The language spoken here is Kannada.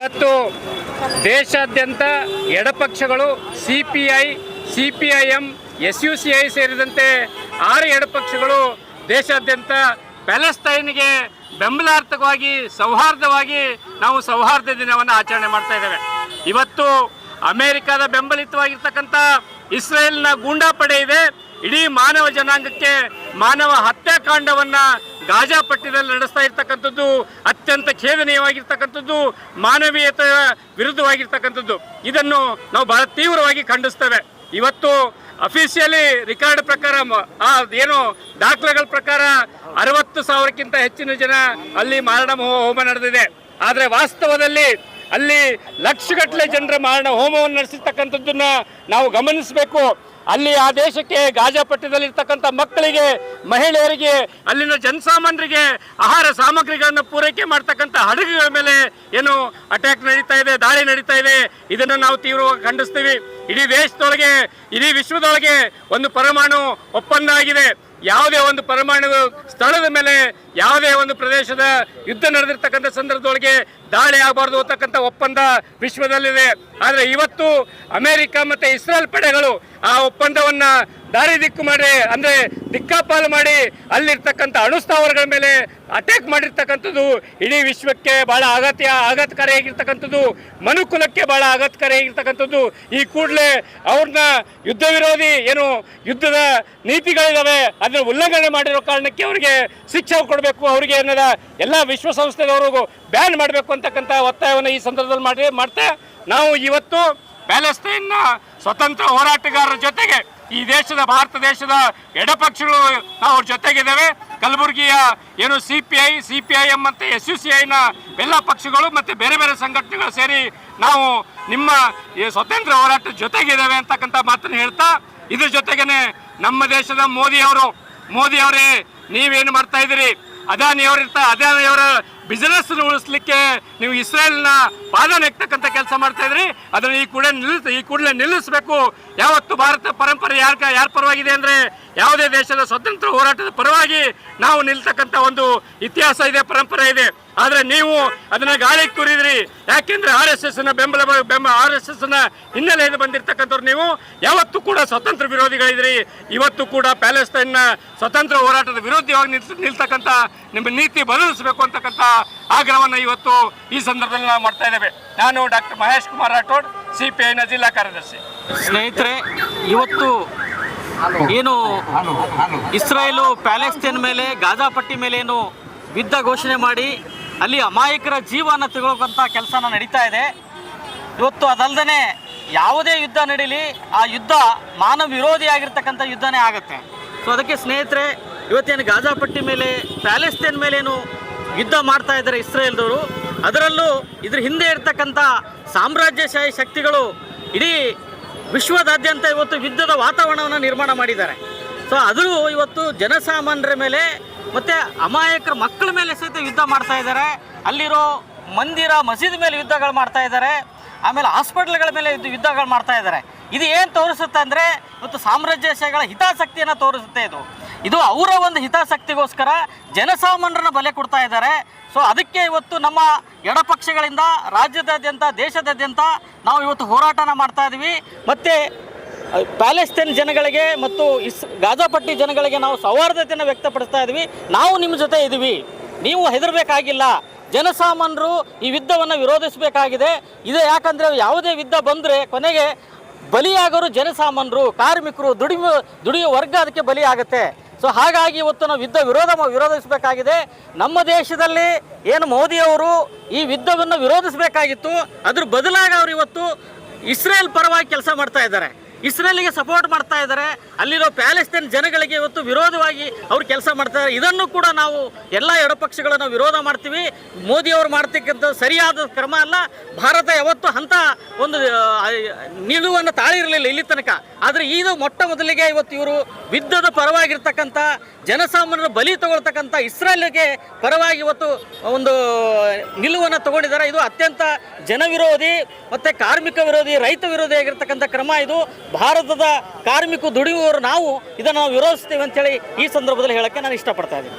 ಇವತ್ತು ದೇಶಾದ್ಯಂತ ಎಡಪಕ್ಷಗಳು C P I C P I M S U C I ಸೇರಿದಂತೆ ಆರು ಎಡಪಕ್ಷಗಳು ದೇಶಾದ್ಯಂತ ಪ್ಯಾಲೆಸ್ತೈನ್ಗೆ ಬೆಂಬಲಾರ್ಥಕವಾಗಿ ಸೌಹಾರ್ದವಾಗಿ ನಾವು ಸೌಹಾರ್ದ ದಿನವನ್ನು ಆಚರಣೆ ಮಾಡ್ತಾ ಇದ್ದೇವೆ. ಇವತ್ತು ಅಮೇರಿಕಾದ ಬೆಂಬಲಿತವಾಗಿರ್ತಕ್ಕಂಥ ಇಸ್ರೇಲ್ನ ಗೂಂಡಾ ಪಡೆ ಇದೆ. ಇಡೀ ಮಾನವ ಜನಾಂಗಕ್ಕೆ ಮಾನವ ಹತ್ಯಾಕಾಂಡವನ್ನ ಗಾಜಾ ಪಟ್ಟಣದಲ್ಲಿ ನಡೆಸ್ತಾ ಇರ್ತಕ್ಕಂಥದ್ದು ಅತ್ಯಂತ ಖೇದನೀಯವಾಗಿರ್ತಕ್ಕಂಥದ್ದು ಮಾನವೀಯತೆಯ ವಿರುದ್ಧವಾಗಿರ್ತಕ್ಕಂಥದ್ದು. ಇದನ್ನು ನಾವು ಬಹಳ ತೀವ್ರವಾಗಿ ಖಂಡಿಸ್ತೇವೆ. ಇವತ್ತು ಅಫಿಷಿಯಲಿ ರಿಕಾರ್ಡ್ ಪ್ರಕಾರ ಆ ಏನು ದಾಖಲೆಗಳ ಪ್ರಕಾರ ಅರವತ್ತು ಸಾವಿರಕ್ಕಿಂತ ಹೆಚ್ಚಿನ ಜನ ಅಲ್ಲಿ ಮಾರಣ ಹೋಮ ನಡೆದಿದೆ. ಆದರೆ ವಾಸ್ತವದಲ್ಲಿ ಅಲ್ಲಿ ಲಕ್ಷಗಟ್ಟಲೆ ಜನರ ಮಾರಣ ಹೋಮವನ್ನು ನಡೆಸಿರ್ತಕ್ಕಂಥದ್ದನ್ನು ನಾವು ಗಮನಿಸಬೇಕು. ಅಲ್ಲಿ ಆ ದೇಶಕ್ಕೆ ಗಾಜಾಪಟ್ಟಣದಲ್ಲಿರ್ತಕ್ಕಂಥ ಮಕ್ಕಳಿಗೆ, ಮಹಿಳೆಯರಿಗೆ, ಅಲ್ಲಿನ ಜನಸಾಮಾನ್ಯರಿಗೆ ಆಹಾರ ಸಾಮಗ್ರಿಗಳನ್ನು ಪೂರೈಕೆ ಮಾಡ್ತಕ್ಕಂಥ ಹಡಗುಗಳ ಮೇಲೆ ಏನು ಅಟ್ಯಾಕ್ ನಡೀತಾ ಇದೆ, ದಾಳಿ ನಡೀತಾ ಇದೆ. ಇದನ್ನು ನಾವು ತೀವ್ರವಾಗಿ ಖಂಡಿಸ್ತೀವಿ. ಇಡೀ ದೇಶದೊಳಗೆ, ಇಡೀ ವಿಶ್ವದೊಳಗೆ ಒಂದು ಪರಮಾಣು ಒಪ್ಪಂದ ಆಗಿದೆ ಯಾವುದೇ ಒಂದು ಪರಮಾಣು ಸ್ಥಳದ ಮೇಲೆ, ಯಾವುದೇ ಒಂದು ಪ್ರದೇಶದ ಯುದ್ಧ ನಡೆದಿರ್ತಕ್ಕಂಥ ಸಂದರ್ಭದೊಳಗೆ ದಾಳಿ ಆಗಬಾರ್ದು ಅಂತಕ್ಕಂಥ ಒಪ್ಪಂದ ವಿಶ್ವದಲ್ಲಿದೆ. ಆದರೆ ಇವತ್ತು ಅಮೆರಿಕ ಮತ್ತು ಇಸ್ರೇಲ್ ಪಡೆಗಳು ಆ ಒಪ್ಪಂದವನ್ನ ದಾರಿ ದಿಕ್ಕು ಮಾಡಿ, ಅಂದ್ರೆ ದಿಕ್ಕಾಪಾಲು ಮಾಡಿ ಅಲ್ಲಿರ್ತಕ್ಕಂಥ ಅಣುಸ್ಥಾವರಗಳ ಮೇಲೆ ಅಟ್ಯಾಕ್ ಮಾಡಿರ್ತಕ್ಕಂಥದ್ದು ಇಡೀ ವಿಶ್ವಕ್ಕೆ ಬಹಳ ಅಗತ್ಯ ಆಘಾತಕಾರಿಯಾಗಿರ್ತಕ್ಕಂಥದ್ದು ಮನುಕುಲಕ್ಕೆ ಬಹಳ ಆಘಾತಕಾರಿಯಾಗಿರ್ತಕ್ಕಂಥದ್ದು ಈ ಕೂಡಲೇ ಅವ್ರನ್ನ ಯುದ್ಧ ವಿರೋಧಿ ಏನು ಯುದ್ಧದ ನೀತಿಗಳಿದಾವೆ ಅದನ್ನು ಉಲ್ಲಂಘನೆ ಮಾಡಿರೋ ಕಾರಣಕ್ಕೆ ಅವರಿಗೆ ಶಿಕ್ಷೆ ಕೊಡಬೇಕು. ಅವರಿಗೆ ಏನದ ಎಲ್ಲ ವಿಶ್ವಸಂಸ್ಥೆದವ್ರಿಗೂ ಬ್ಯಾನ್ ಮಾಡಬೇಕು ಅಂತಕ್ಕಂಥ ಒತ್ತಾಯವನ್ನು ಈ ಸಂದರ್ಭದಲ್ಲಿ ಮಾಡಿ ಮಾಡ್ತಾ, ನಾವು ಇವತ್ತು ಪ್ಯಾಲೆಸ್ತೈನ್ನ ಸ್ವತಂತ್ರ ಹೋರಾಟಗಾರರ ಜೊತೆಗೆ ಈ ದೇಶದ, ಭಾರತ ದೇಶದ ಎಡಪಕ್ಷಗಳು ನಾವು ಅವ್ರ ಜೊತೆಗಿದ್ದಾವೆ. ಕಲಬುರಗಿಯ ಏನು C P I C P I M ಮತ್ತು ಎಸ್ ಯು ಸಿ ಐನ ಎಲ್ಲ ಪಕ್ಷಗಳು ಮತ್ತು ಬೇರೆ ಬೇರೆ ಸಂಘಟನೆಗಳು ಸೇರಿ ನಾವು ನಿಮ್ಮ ಈ ಸ್ವತಂತ್ರ ಹೋರಾಟದ ಜೊತೆಗಿದ್ದೇವೆ ಅಂತಕ್ಕಂಥ ಮಾತನ್ನು ಹೇಳ್ತಾ, ಇದ್ರ ಜೊತೆಗೇನೆ ನಮ್ಮ ದೇಶದ ಮೋದಿ ಅವರು ಮೋದಿ ಅವರೇ ನೀವೇನು ಮಾಡ್ತಾ ಇದ್ದೀರಿ? ಅದಾನಿಯವರಿರ್ತ ಅದಾನಿಯವರ ಬಿಸಿನೆಸ್ ಉಳಿಸ್ಲಿಕ್ಕೆ ನೀವು ಇಸ್ರೇಲ್ನ ಪಾದ ಕೆಲಸ ಮಾಡ್ತಾ ಇದ್ರಿ. ಅದನ್ನು ಈ ಕೂಡ ನಿಲ್ಲಿಸ್, ಈ ಕೂಡಲೇ ನಿಲ್ಲಿಸಬೇಕು. ಯಾವತ್ತು ಭಾರತ ಪರಂಪರೆ ಯಾರ ಯಾರ ಪರವಾಗಿದೆ ಅಂದರೆ ಯಾವುದೇ ದೇಶದ ಸ್ವತಂತ್ರ ಹೋರಾಟದ ಪರವಾಗಿ ನಾವು ನಿಲ್ತಕ್ಕಂಥ ಒಂದು ಇತಿಹಾಸ ಇದೆ, ಪರಂಪರೆ ಇದೆ. ಆದರೆ ನೀವು ಅದನ್ನ ಗಾಳಿ ಕೂರಿದ್ರಿ. ಯಾಕೆಂದ್ರೆ ಆರ್ ಎಸ್ ಎಸ್ನ ಬೆಂಬಲ, ಬೆಂಬ, ಆರ್ ಎಸ್ ಎಸ್ನ ಹಿನ್ನೆಲೆಯಿಂದ ಬಂದಿರತಕ್ಕಂಥವ್ರು ನೀವು. ಯಾವತ್ತೂ ಕೂಡ ಸ್ವತಂತ್ರ ವಿರೋಧಿಗಳಿದ್ರಿ. ಇವತ್ತು ಕೂಡ ಪ್ಯಾಲೆಸ್ತೈನ್ನ ಸ್ವತಂತ್ರ ಹೋರಾಟದ ವಿರೋಧಿಯಾಗಿ ನಿಲ್ತಕ್ಕಂಥ ನಿಮ್ಮ ನೀತಿ ಬದಲಿಸಬೇಕು ಅಂತಕ್ಕಂಥ ಆಗ್ರಹವನ್ನು ಇವತ್ತು ಈ ಸಂದರ್ಭದಲ್ಲಿ ನಾವು ಮಾಡ್ತಾ ಇದ್ದೇವೆ. ನಾನು doctor Mahesh Kumar Rathod C P ಐನ ಜಿಲ್ಲಾ ಕಾರ್ಯದರ್ಶಿ. ಸ್ನೇಹಿತರೆ, ಇವತ್ತು ಏನು ಇಸ್ರಾಯೇಲು ಪ್ಯಾಲೆಸ್ತೇನ್ ಮೇಲೆ, ಗಾಜಾ ಪಟ್ಟಿ ಮೇಲೆ ಏನು ಯುದ್ಧ ಘೋಷಣೆ ಮಾಡಿ, ಅಲ್ಲಿ ಅಮಾಯಕರ ಜೀವನ ತಗೊಳ್ಳೋಕ್ಕಂಥ ಕೆಲಸನ ನಡೀತಾ ಇದೆ. ಇವತ್ತು ಅದಲ್ಲದೆ ಯಾವುದೇ ಯುದ್ಧ ನಡೀಲಿ, ಆ ಯುದ್ಧ ಮಾನವ ವಿರೋಧಿಯಾಗಿರ್ತಕ್ಕಂಥ ಯುದ್ಧನೇ ಆಗುತ್ತೆ. ಸೊ ಅದಕ್ಕೆ ಸ್ನೇಹಿತರೆ, ಇವತ್ತೇನು ಗಾಜಾ ಪಟ್ಟಿ ಮೇಲೆ, ಪ್ಯಾಲೆಸ್ತೇನ್ ಮೇಲೇನು ಯುದ್ಧ ಮಾಡ್ತಾ ಇದ್ದಾರೆ ಇಸ್ರೇಲ್ದವರು. ಅದರಲ್ಲೂ ಇದ್ರ ಹಿಂದೆ ಇರ್ತಕ್ಕಂಥ ಸಾಮ್ರಾಜ್ಯಶಾಹಿ ಶಕ್ತಿಗಳು ಇಡೀ ವಿಶ್ವದಾದ್ಯಂತ ಇವತ್ತು ಯುದ್ಧದ ವಾತಾವರಣವನ್ನು ನಿರ್ಮಾಣ ಮಾಡಿದ್ದಾರೆ. ಸೊ ಅದರೂ ಇವತ್ತು ಜನಸಾಮಾನ್ಯರ ಮೇಲೆ ಮತ್ತು ಅಮಾಯಕರ ಮಕ್ಕಳ ಮೇಲೆ ಸಹಿತ ಯುದ್ಧ ಮಾಡ್ತಾ ಇದ್ದಾರೆ. ಅಲ್ಲಿರೋ ಮಂದಿರ, ಮಸೀದಿ ಮೇಲೆ ಯುದ್ಧಗಳು ಮಾಡ್ತಾ ಇದ್ದಾರೆ. ಆಮೇಲೆ ಹಾಸ್ಪಿಟ್ಲ್ಗಳ ಮೇಲೆ ಯುದ್ಧ ಯುದ್ಧಗಳು ಮಾಡ್ತಾ ಇದ್ದಾರೆ. ಇದು ಏನು ತೋರಿಸುತ್ತೆ ಅಂದರೆ, ಇವತ್ತು ಸಾಮ್ರಾಜ್ಯಶಾಹಿಗಳ ಹಿತಾಸಕ್ತಿಯನ್ನು ತೋರಿಸುತ್ತೆ ಇದು. ಇದು ಅವರ ಒಂದು ಹಿತಾಸಕ್ತಿಗೋಸ್ಕರ ಜನಸಾಮಾನ್ಯರನ್ನ ಬಲೆ ಕೊಡ್ತಾ ಇದ್ದಾರೆ. ಸೊ ಅದಕ್ಕೆ ಇವತ್ತು ನಮ್ಮ ಎಡಪಕ್ಷಗಳಿಂದ ರಾಜ್ಯದಾದ್ಯಂತ, ದೇಶದಾದ್ಯಂತ ನಾವು ಇವತ್ತು ಹೋರಾಟನ ಮಾಡ್ತಾ ಇದ್ದೀವಿ ಮತ್ತು ಪ್ಯಾಲೆಸ್ತೇನ್ ಜನಗಳಿಗೆ ಮತ್ತು ಇಸ್ ಗಾಜಾಪಟ್ಟಿ ಜನಗಳಿಗೆ ನಾವು ಸೌಹಾರ್ದತೆಯನ್ನು ವ್ಯಕ್ತಪಡಿಸ್ತಾ ಇದ್ದೀವಿ ನಾವು ನಿಮ್ಮ ಜೊತೆ ಇದ್ದೀವಿ ನೀವು ಹೆದರಬೇಕಾಗಿಲ್ಲ. ಜನಸಾಮಾನ್ಯರು ಈ ಯುದ್ಧವನ್ನು ವಿರೋಧಿಸಬೇಕಾಗಿದೆ. ಇದು ಯಾಕಂದರೆ ಯಾವುದೇ ಯುದ್ಧ ಬಂದರೆ ಕೊನೆಗೆ ಬಲಿಯಾಗೋರು ಜನಸಾಮಾನ್ಯರು, ಕಾರ್ಮಿಕರು, ದುಡಿಮೆ, ದುಡಿಯುವ ವರ್ಗ ಅದಕ್ಕೆ ಬಲಿಯಾಗುತ್ತೆ. ಸೊ ಹಾಗಾಗಿ ಇವತ್ತು ನಾವು ಯುದ್ಧ ವಿರೋಧ ವಿರೋಧಿಸಬೇಕಾಗಿದೆ. ನಮ್ಮ ದೇಶದಲ್ಲಿ ಏನು ಮೋದಿಯವರು ಈ ಯುದ್ಧವನ್ನು ವಿರೋಧಿಸಬೇಕಾಗಿತ್ತು. ಅದ್ರ ಬದಲಾಗಿ ಅವರು ಇವತ್ತು ಇಸ್ರೇಲ್ ಪರವಾಗಿ ಕೆಲಸ ಮಾಡ್ತಾ ಇದ್ದಾರೆ. ಇಸ್ರೇಲಿಗೆ ಸಪೋರ್ಟ್ ಮಾಡ್ತಾ ಇದ್ದಾರೆ. ಅಲ್ಲಿರೋ ಪ್ಯಾಲೆಸ್ತೇನ್ ಜನಗಳಿಗೆ ಇವತ್ತು ವಿರೋಧವಾಗಿ ಅವ್ರು ಕೆಲಸ ಮಾಡ್ತಾರೆ ಇದನ್ನು ಕೂಡ ನಾವು ಎಲ್ಲ ಎಡಪಕ್ಷಗಳನ್ನು ವಿರೋಧ ಮಾಡ್ತೀವಿ. ಮೋದಿಯವರು ಮಾಡ್ತಕ್ಕಂಥ ಸರಿಯಾದ ಕ್ರಮ ಅಲ್ಲ. ಭಾರತ ಯಾವತ್ತು ಅಂತ ಒಂದು ನಿಲುವನ್ನು ತಾಳಿರಲಿಲ್ಲ ಇಲ್ಲಿ ತನಕ. ಆದರೆ ಇದು ಮೊಟ್ಟ ಮೊದಲಿಗೆ ಇವತ್ತು ಇವರು ಯುದ್ಧದ ಪರವಾಗಿರ್ತಕ್ಕಂಥ, ಜನಸಾಮಾನ್ಯರ ಬಲಿ ತಗೊಳ್ತಕ್ಕಂಥ ಇಸ್ರೇಲ್ಗೆ ಪರವಾಗಿ ಇವತ್ತು ಒಂದು ನಿಲುವನ್ನು ತಗೊಂಡಿದ್ದಾರೆ. ಇದು ಅತ್ಯಂತ ಜನವಿರೋಧಿ ಮತ್ತು ಕಾರ್ಮಿಕ ವಿರೋಧಿ, ರೈತ ವಿರೋಧಿ ಆಗಿರ್ತಕ್ಕಂಥ ಕ್ರಮ ಇದು. ಭಾರತದ ಕಾರ್ಮಿಕ ದುಡಿಯುವವರು ನಾವು ಇದನ್ನು ನಾವು ವಿರೋಧಿಸ್ತೇವೆ ಅಂತೇಳಿ ಈ ಸಂದರ್ಭದಲ್ಲಿ ಹೇಳೋಕ್ಕೆ ನಾನು ಇಷ್ಟಪಡ್ತಾ ಇದ್ದೀನಿ.